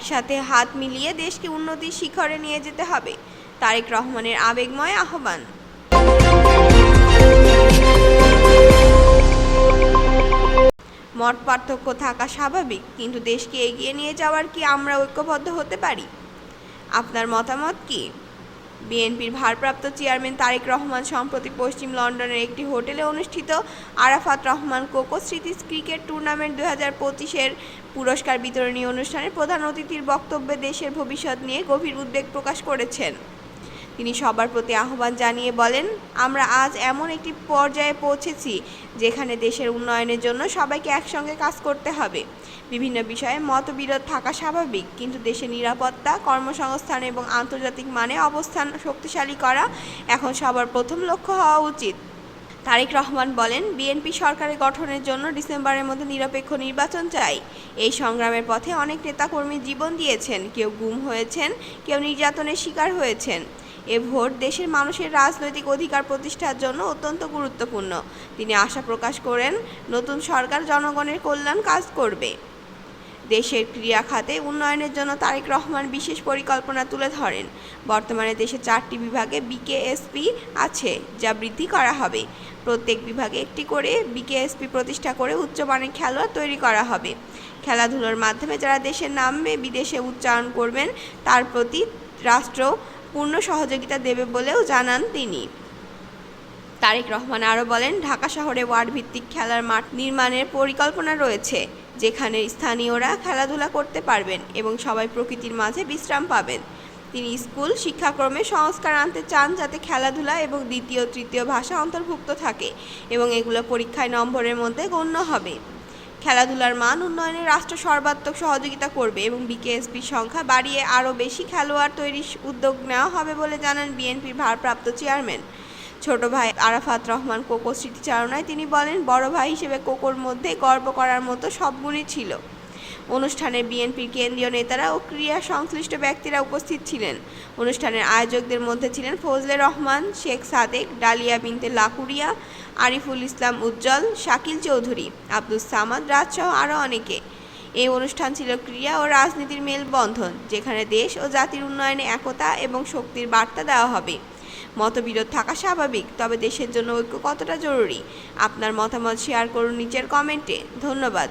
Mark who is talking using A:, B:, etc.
A: একসাথে হাত মিলিয়ে দেশকে উন্নতির শিখরে নিয়ে যেতে হবে। তারেক রহমানের আবেগময় আহ্বান। মত পার্থক্য থাকা স্বাভাবিক, কিন্তু দেশকে এগিয়ে নিয়ে যাওয়ার কি আমরা ঐক্যবদ্ধ হতে পারি? আপনার মতামত কি? বিএনপির ভারপ্রাপ্ত চেয়ারম্যান তারেক রহমান সম্প্রতি পশ্চিম লন্ডনের একটি হোটেলে অনুষ্ঠিত আরাফাত রহমান কোকো স্মৃতি ক্রিকেট টুর্নামেন্ট দু হাজার পঁচিশের পুরস্কার বিতরণী অনুষ্ঠানে প্রধান অতিথির বক্তব্যে দেশের ভবিষ্যৎ নিয়ে গভীর উদ্বেগ প্রকাশ করেছেন। তিনি সবার প্রতি আহ্বান জানিয়ে বলেন, আমরা আজ এমন একটি পর্যায়ে পৌঁছেছি যেখানে দেশের উন্নয়নের জন্য সবাইকে একসঙ্গে কাজ করতে হবে। বিভিন্ন বিষয়ে মতবিরোধ থাকা স্বাভাবিক, কিন্তু দেশের নিরাপত্তা, কর্মসংস্থান এবং আন্তর্জাতিক মানে অবস্থান শক্তিশালী করা এখন সবার প্রথম লক্ষ্য হওয়া উচিত। তারেক রহমান বলেন, বিএনপি সরকারের গঠনের জন্য ডিসেম্বরের মধ্যে নিরপেক্ষ নির্বাচন চাই। এই সংগ্রামের পথে অনেক নেতাকর্মী জীবন দিয়েছেন, কেউ গুম হয়েছেন, কেউ নির্যাতনের শিকার হয়েছেন। এ ভোট দেশের মানুষের রাজনৈতিক অধিকার প্রতিষ্ঠার জন্য অত্যন্ত গুরুত্বপূর্ণ। তিনি আশা প্রকাশ করেন, নতুন সরকার জনগণের কল্যাণ কাজ করবে। দেশের ক্রীড়া খাতে উন্নয়নের জন্য তারেক রহমান বিশেষ পরিকল্পনা তুলে ধরেন। বর্তমানে দেশে চারটি বিভাগে বিকেএসপি আছে, যা বৃদ্ধি করা হবে। প্রত্যেক বিভাগে একটি করে বিকেএসপি প্রতিষ্ঠা করে উচ্চমানের খেলোয়াড় তৈরি করা হবে। খেলাধুলোর মাধ্যমে যারা দেশের নামে বিদেশে উচ্চারণ করবেন, তার প্রতি রাষ্ট্র পূর্ণ সহযোগিতা দেবে বলেও জানান তিনি। তারেক রহমান আরও বলেন, ঢাকা শহরে ওয়ার্ড ভিত্তিক খেলার মাঠ নির্মাণের পরিকল্পনা রয়েছে, যেখানে স্থানীয়রা খেলাধুলা করতে পারবেন এবং সবাই প্রকৃতির মাঝে বিশ্রাম পাবেন। তিনি স্কুল, শিক্ষাক্রমে সংস্কার আনতে চান যাতে খেলাধুলা এবং দ্বিতীয় তৃতীয় ভাষা অন্তর্ভুক্ত থাকে এবং এগুলো পরীক্ষায় নম্বরের মধ্যে গণ্য হবে। খেলাধুলার মান উন্নয়নে রাষ্ট্র সর্বাত্মক সহযোগিতা করবে এবং বিকেএসপির সংখ্যা বাড়িয়ে আরও বেশি খেলোয়াড় তৈরির উদ্যোগ নেওয়া হবে বলে জানান বিএনপির ভারপ্রাপ্ত চেয়ারম্যান। ছোট ভাই আরাফাত রহমান কোকো স্মৃতিচারণায় তিনি বলেন, বড় ভাই হিসেবে কোকোর মধ্যে গর্ব করার মতো সব গুণই ছিল। অনুষ্ঠানে বিএনপির কেন্দ্রীয় নেতারা ও ক্রীড়া সংশ্লিষ্ট ব্যক্তিরা উপস্থিত ছিলেন। অনুষ্ঠানের আয়োজকদের মধ্যে ছিলেন ফজলে রহমান, শেখ সাদেক, ডালিয়া বিনতে লাকুরিয়া আরিফুল ইসলাম উজ্জ্বল, শাকিল চৌধুরী, আব্দুস সামাদ রাজসহ আরও অনেকে। এই অনুষ্ঠান ছিল ক্রীড়া ও রাজনীতির মেলবন্ধন, যেখানে দেশ ও জাতির উন্নয়নে একতা এবং শক্তির বার্তা দেওয়া হবে। মতবিরোধ থাকা স্বাভাবিক, তবে দেশের জন্য ঐক্য কতটা জরুরি? আপনার মতামত শেয়ার করুন নিচের কমেন্টে। ধন্যবাদ।